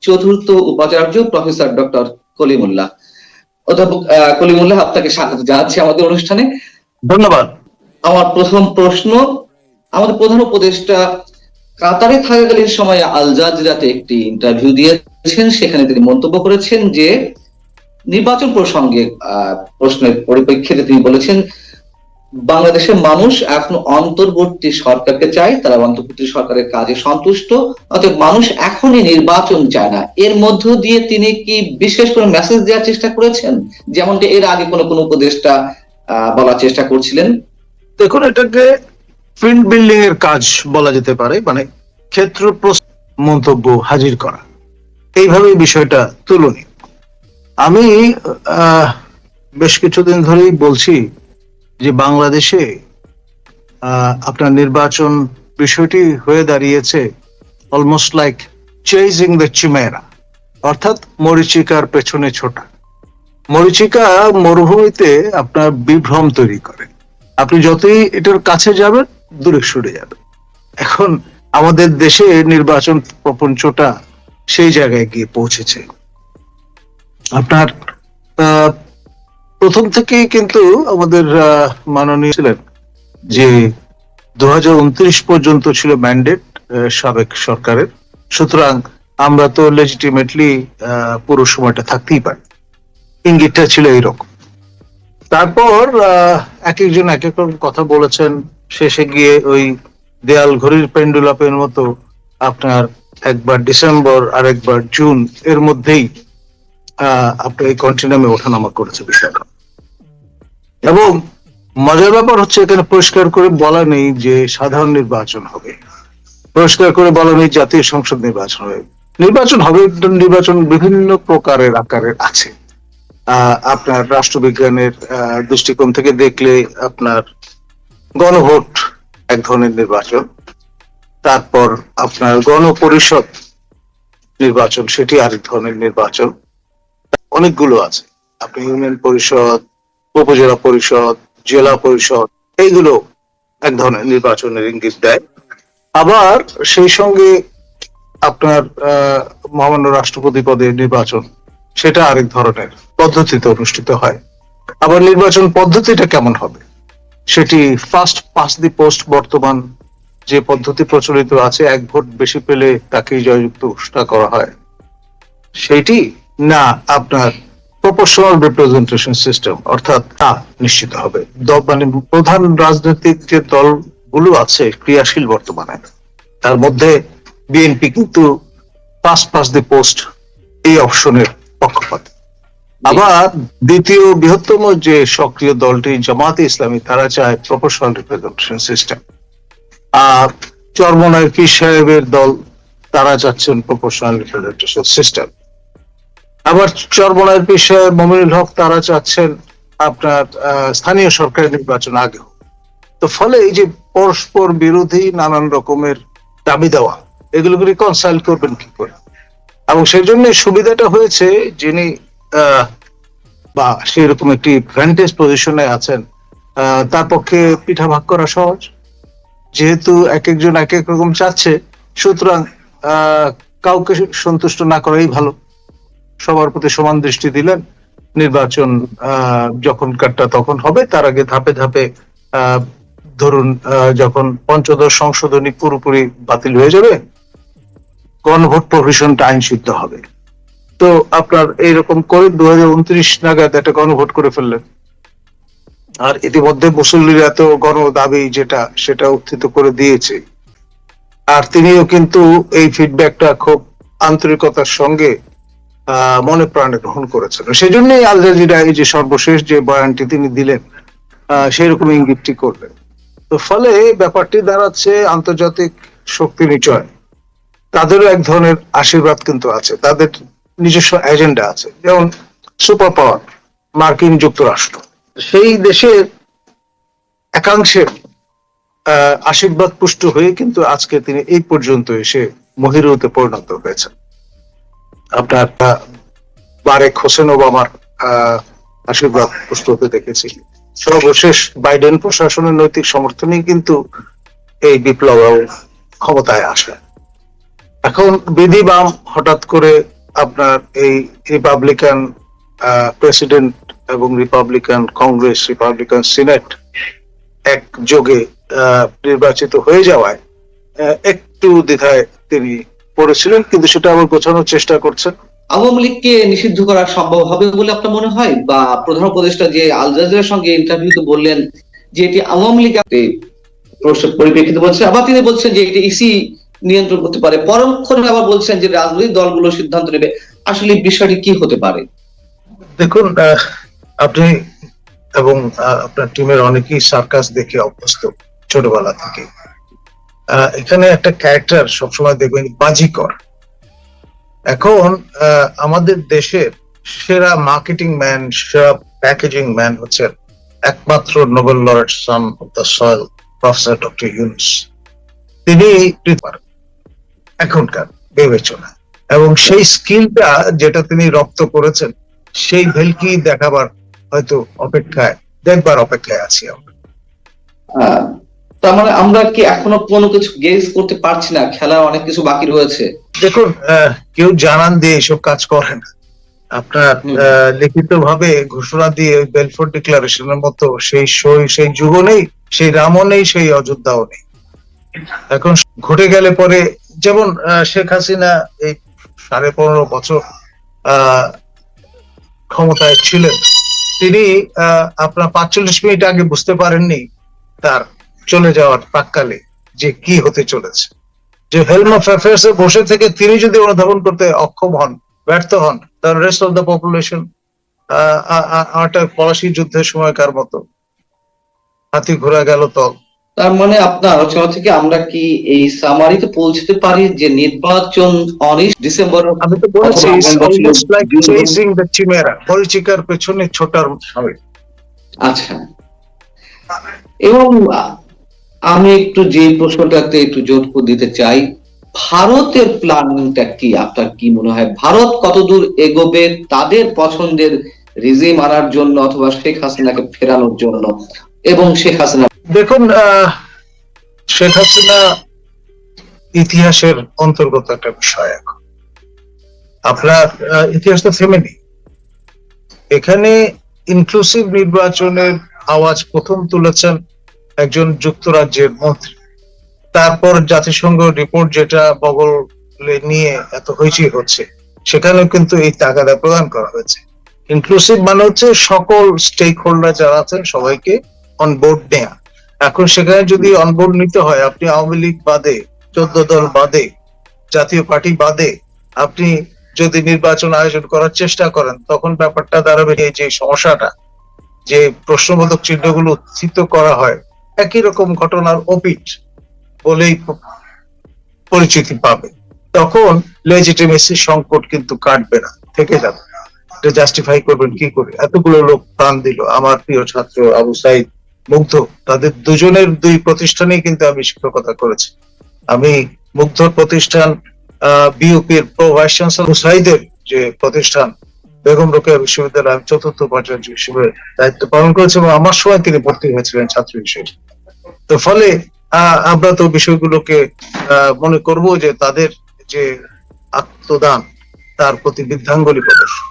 চতুর্থ উপাচার্য professor doctor Kalimullah. অধ্যাপক কলিমুল্লাহ আপনাকে স্বাগত জানাচ্ছি আমাদের অনুষ্ঠানে। ধন্যবাদ। আমার প্রথম প্রশ্ন আমাদের প্রধান উপদেষ্টা কাতারে থাকাকালীন সময়ে আল জাজিরাতে একটি ইন্টারভিউ দিয়েছেন সেখানে তিনি মন্তব্য করেছেন যে নির্বাচন প্রসঙ্গে আহ, প্রশ্নের পরিপ্রেক্ষিতে তিনি বলেছেন বাংলাদেশের মানুষ এখন অন্তর্বর্তী সরকারকে চায়, তারা অন্তর্বর্তী সরকারের কাজে সন্তুষ্ট, অতএব মানুষ এখনই নির্বাচন চায় না। এর মধ্য দিয়ে তিনি কি বিশেষ করে মেসেজ দেওয়ার চেষ্টা করেছেন? যেমনটি এর আগে কোনো কোনো উপদেষ্টা বলার চেষ্টা করছিলেন। দেখুন, এটাকে ফিল্ড বিল্ডিং এর কাজ বলা যেতে পারে মানে ক্ষেত্র মন্তব্য হাজির করা। এইভাবে বিষয়টা তুলনীয়। আমি বেশ কিছুদিন ধরেই বলছি যে বাংলাদেশে আপনার নির্বাচন বিষয়টি হয়ে দাঁড়িয়েছে almost like chasing the chimera অর্থাৎ মরিচিকার পেছনে ছোটা। মরিচিকা মরুভূমিতে আপনার বিভ্রম তৈরি করে। আপনি যতই এটার কাছে যাবেন, দূরে সরে যাবেন। এখন আমাদের দেশে নির্বাচন প্রপঞ্চটা সেই জায়গায় গিয়ে পৌঁছেছে। আপনার প্রথম থেকেই কিন্তু আমাদের মাননীয় ছিলেন যে দুহাজার উনত্রিশ পর্যন্ত ছিল ম্যান্ডেট সাবেক সরকারের। সুতরাং আমরা তো লেজিটিমেটলি পুরো সময়টা থাকতেই পারি। ইঙ্গিতটা ছিল এইরকম। তারপর এক একজন এক এক কথা বলেছেন। শেষে গিয়ে ওই দেয়াল ঘড়ির পেন্ডুলাপের মতো আপনার একবার ডিসেম্বর আর একবার জুন এর মধ্যেই আপনার এই কন্টিনিউমে ওঠানামা করেছে বিষয়টা। এবং মজার ব্যাপার হচ্ছে এখানে পরিষ্কার করে বলা নেই যে সাধারণ নির্বাচন হবে। পরিষ্কার করে বলা নেই জাতীয় সংসদ নির্বাচন হবে। নির্বাচন হবে নির্বাচন বিভিন্ন প্রকারের আকারের আছে। আপনার রাষ্ট্রবিজ্ঞানের দৃষ্টিকোণ থেকে দেখলে আপনার গণভোট এক ধরনের নির্বাচন। তারপর আপনার গণপরিষদ নির্বাচন, সেটি আরেক ধরনের নির্বাচন। অনেকগুলো আছে। আপনি ইউনিয়ন পরিষদ, উপজেলা পরিষদ, জেলা পরিষদ, এইগুলো এক ধরনের নির্বাচনের ইঙ্গিত দেয়। আবার সেই সঙ্গে আপনার মহামান্য রাষ্ট্রপতি পদের নির্বাচন, সেটা আরেক ধরনের পদ্ধতিতে অনুষ্ঠিত হয়। আবার নির্বাচন পদ্ধতিটা কেমন হবে? সেটি ফার্স্ট পাস দি পোস্ট বর্তমান যে পদ্ধতি প্রচলিত আছে, এক ভোট বেশি পেলে তাকেই জয়যুক্ত ঘোষণা করা হয়। সেটি না, আপনার প্রপোর্শনাল রিপ্রেজেন্টেশন সিস্টেম অর্থাৎ তা নিশ্চিত হবে। মানে প্রধান রাজনৈতিক যে দলগুলো আছে, ক্রিয়াশীল বর্তমানে, তার মধ্যে বিএনপি কিন্তু পাস পাস দি পোস্ট এই অপশনের পক্ষপাত। আবার দ্বিতীয় বৃহত্তম যে সক্রিয় দলটি জামাতে ইসলামী, তারা চায় প্রপোর্শনাল রিপ্রেজেন্টেশন সিস্টেম আর চরমনায় পীর সাহেবের দল, তারা চাচ্ছেন প্রপোর্শনাল রিপ্রেজেন্টেশন সিস্টেম আবার চরমনায় পীর সাহেব মমিনুল হক তারা চাচ্ছেন আপনার স্থানীয় সরকারের নির্বাচন আগে তো ফলে এই যে পরস্পর বিরোধী নানান রকমের দাবি দেওয়া, এগুলোকে রিকনসাইল করবেন কি করে? এবং সেই জন্য সুবিধাটা হয়েছে যিনি বা সেরকম একটি ভ্যান্টেজ পজিশনে আছেন তার পক্ষে পিঠা ভাগ করা সহজ। যেহেতু এক একজন এক এক রকম চাচ্ছে, সুতরাং কাউকে সন্তুষ্ট না করাই ভালো। সবার প্রতি সমান দৃষ্টি দিলেন। নির্বাচন যখন কাটটা তখন হবে, তার আগে ধাপে ধাপে ধরুন যখন পঞ্চদশ সংশোধনী পুরোপুরি বাতিল হয়ে যাবে, গণভোট প্রভিশনটা আইন সিদ্ধ হবে। তো আপনার এইরকম করে দু নাগাদ একটা গণভোট করে ফেললেন। আর ইতিমধ্যে মুসল্লিরা তো গণ দাবি যেটা, সেটা উত্থিত করে দিয়েছে। আর তিনিও কিন্তু এই ফিডব্যাকটা খুব আন্তরিকতার সঙ্গে মনে প্রাণে গ্রহণ করেছেন। সেই জন্যই আল জাজিরা এই যে সর্বশেষ যে বয়ানটি তিনি দিলেন সেরকম ইঙ্গিতটি করলেন। তো ফলে ব্যাপারটি দাঁড়াচ্ছে আন্তর্জাতিক শক্তি নিচয়। তাদেরও এক ধরনের আশীর্বাদ কিন্তু আছে। তাদের নিজস্ব এজেন্ডা আছে। যেমন সুপার পাওয়ার, মার্কিন যুক্তরাষ্ট্র। সেই দেশের একাংশের আশীর্বাদ পুষ্ট হয়ে কিন্তু আজকে তিনি এই পর্যন্ত এসে মহিরুতে পরিণত হয়েছেন। আপনার বারেক হোসেন ওবামার আশীর্বাদ হতে দেখেছি। সর্বশেষ বাইডেন প্রশাসনের নৈতিক সমর্থনেই কিন্তু এই বিপ্লব ক্ষমতায় আসে। এখন বিধি বাম হঠাৎ করে আপনার এই রিপাবলিকান প্রেসিডেন্ট এবং রিপাবলিকান কংগ্রেস রিপাবলিকান সিনেট একযোগে আহ, নির্বাচিত হয়ে যাওয়ায় একটু দ্বিধায় তিনি পড়েছিলেন কিন্তু সেটা আবার গোছানোর চেষ্টা করছেন। আওয়ামী লীগকে নিষিদ্ধ করা সম্ভব হবে বলে আপনার মনে হয়? বা প্রধান উপদেষ্টা যে আল জাজিরার সঙ্গে ইন্টারভিউতে বললেন যে এটি আওয়ামী লীগ পরিপ্রেক্ষিতে বলছেন আবার তিনি বলছেন যে এটি ইসি নিয়ন্ত্রণ করতে পারে। পরক্ষণে আবার বলছেন যে রাজনৈতিক দলগুলো সিদ্ধান্ত নেবে। আসলে এই বিষয়টি কি হতে পারে? দেখুন আহ, আপনি এবং আহ, আপনার টিমের অনেকেই সার্কাস দেখে অভ্যস্ত ছোটবেলা থেকে। এখানে একটা ক্যারেক্টার সবসময় দেখবেন, বাজিকর। এখন আমাদের দেশের সেরা মার্কেটিং ম্যান সেরা প্যাকেজিং ম্যান হচ্ছে একমাত্র Nobel laureate son of the soil professor doctor Yunus তিনি এখনকার বিবেচনা। এবং সেই স্কিলটা যেটা তিনি রপ্ত করেছেন, সেই ভেলকি দেখাবার হয়তো অপেক্ষায়, দেখবার অপেক্ষায় আছি আমরা। তার মানে আমরা কি এখনও কোনো কিছু গেজ করতে পারছি না? খেলার অনেক কিছু বাকি রয়েছে। দেখুন কেউ জানান দিয়ে এসব কাজ করে না আপনার। লিখিত ভাবে ঘোষণা দিয়ে বেলফোর্ড ডিক্লারেশনের মতো সেই সই সেই যুগ নেই সেই রামও নেই সেই অযোধ্যাও নেই। এখন ঘটে গেলে পরে যেমন শেখ হাসিনা এই সাড়ে পনেরো বছর আহ, ক্ষমতায় ছিলেন তিনি আহ, আপনার পাঁচচল্লিশ মিনিট আগে বুঝতে পারেননি তার চলে যাওয়ার প্রাককালে যে কি হতে চলেছে। যে হেলম অফ অ্যাফেয়ার্স এ বসে থেকে তিনি যদি অনুধাবন করতে অক্ষম হন ব্যর্থ হন তার রেস্ট অফ দ্য পপুলেশন একটা পলাশি যুদ্ধের সময়কার মতো? হাতি ঘোরা গেল তল। তার মানে আপনার আলোচনা থেকে আমরা কি এই সামারিতে পৌঁছতে পারি যে নির্বাচন উনিশ ডিসেম্বর আমি তো বলেছি পরিচিকার পেছনে ছোটার স্বামী আচ্ছা। এবং আমি একটু যে প্রশ্নটাতে একটু জোর দিতে চাই, ভারতের প্ল্যানিংটা কি? আপনার কি মনে হয়? ভারত কতদূর এগোবে? তাদের পছন্দের রিজিম আনার জন্য অথবা শেখ হাসিনাকে ফেরানোর জন্য এবং শেখ হাসিনা দেখুন শেখ হাসিনা ইতিহাসের অন্তর্গত একটা বিষয় এখন। আপনার ইতিহাস তো থেমেনি এখানে ইনক্লুসিভ নির্বাচনের আওয়াজ প্রথম তুলেছেন একজন যুক্তরাজ্যের মন্ত্রী। তারপর জাতিসংঘ রিপোর্ট যেটা বগলে নিয়ে এত হইচই হচ্ছে, সেখানেও কিন্তু এই তাগাদা প্রদান করা হয়েছে। ইনক্লুসিভ মানে হচ্ছে সকল স্টেক হোল্ডার যারা আছেন সবাইকে অন বোর্ড নেয়া। এখন সেখানে যদি অনবোর্ড নিতে হয়, আপনি আওয়ামী লীগ বাদে, চোদ্দ দল বাদে, জাতীয় পার্টি বাদে, আপনি যদি নির্বাচন আয়োজন করার চেষ্টা করেন, তখন ব্যাপারটা দাঁড়াবে যে সমস্যাটা, যে প্রশ্নবোধক চিহ্নগুলো উত্থিত করা হয় একই রকম ঘটনার অপিট বলেই পরিচিতি পাবে। তখন লেজিটিমেসি সংকট কিন্তু কাটবে না, থেকে যাবে। এটা জাস্টিফাই করবেন কি করে? এতগুলো লোক প্রাণ দিল। আমার প্রিয় ছাত্র আবু সাইদ মুগ্ধ, তাদের দুজনের দুই প্রতিষ্ঠানেই কিন্তু আমি শিক্ষকতা করেছি। আমি মুগ্ধর প্রতিষ্ঠান বিউপির প্রো ভাইস চ্যান্সেলর সাইদের যে প্রতিষ্ঠান, বেগম রোকেয়া বিশ্ববিদ্যালয়ে, আমি চতুর্থ উপাচার্য হিসেবে দায়িত্ব পালন করেছি এবং আমার সময় তিনি ভর্তি হয়েছিলেন ছাত্র হিসেবে। তো ফলে আমরা তো বিষয়গুলোকে মনে করব যে তাদের যে আত্মদান, তার প্রতি বৃদ্ধাঙ্গুলি প্রদর্শন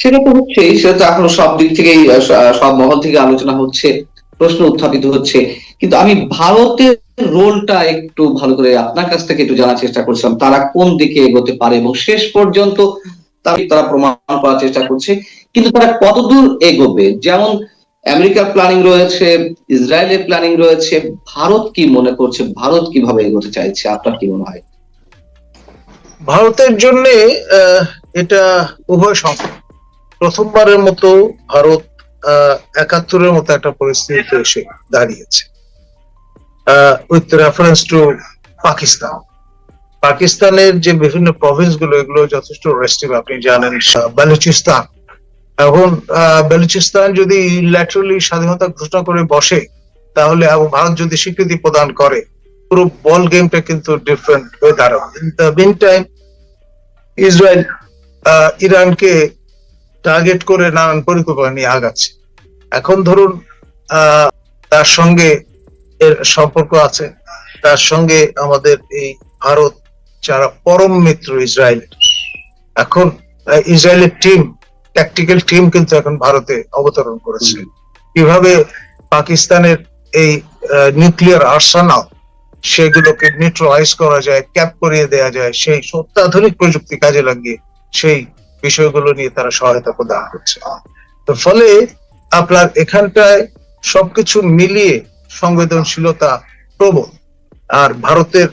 সেটা তো হচ্ছেই সেটা তো এখনও সব দিক থেকেই সব মহল থেকে আলোচনা হচ্ছে, প্রশ্ন উত্থাপিত হচ্ছে। কিন্তু আমি ভারতের রোলটা একটু ভালো করে আপনার কাছ থেকে একটু জানার চেষ্টা করছিলাম, তারা কোন দিকে এগোতে পারে, এবং শেষ পর্যন্ত তারা প্রমাণ করার চেষ্টা করছে। কিন্তু তারা কতদূর এগোবে? যেমন আমেরিকার প্ল্যানিং রয়েছে, ইসরায়েলের প্ল্যানিং রয়েছে, ভারত কি মনে করছে, ভারত কীভাবে এগোতে চাইছে, আপনার কি মনে হয়? ভারতের জন্য এটা উভয় সংকট প্রথমবারের মতো ভারত একাত্তরের মতো একটা পরিস্থিতিতে এসে দাঁড়িয়েছে। With reference to Pakistan. পাকিস্তানের যে বিভিন্ন প্রভিন্সগুলো, এগুলো যথেষ্ট রেস্টিভ আপনি জানেন বেলুচিস্তান। এখন বেলুচিস্তান যদি ল্যাটারালি স্বাধীনতা ঘোষণা করে বসে তাহলে এবং ভারত যদি স্বীকৃতি প্রদান করে পুরো বল গেমটা কিন্তু ডিফারেন্ট হয়ে দাঁড়াবে। দ্য মিন টাইম ইসরায়েল ইরানকে টার্গেট করে নানান পরিকল্পনা নিয়ে আগাচ্ছে। এখন ধরুন আহ, তার সঙ্গে এর সম্পর্ক আছে। তার সঙ্গে আমাদের এই ভারত যারা পরম মিত্র ইসরায়েল এখন ইসরায়েলের টিম ট্যাকটিক্যাল টিম কিন্তু এখন ভারতে অবতরণ করেছে। কীভাবে পাকিস্তানের এই নিউক্লিয়ার আর্সানাল সেগুলোকে নিউট্রালাইজ করা যায় ক্যাপ করিয়ে দেওয়া যায় সেই অত্যাধুনিক প্রযুক্তি কাজে লাগিয়ে সেই বিষয়গুলো নিয়ে তারা সহায়তা প্রদান করছে। তো ফলে আপনার এখানটায় সবকিছু মিলিয়ে সংবেদনশীলতা প্রবল। আর ভারতের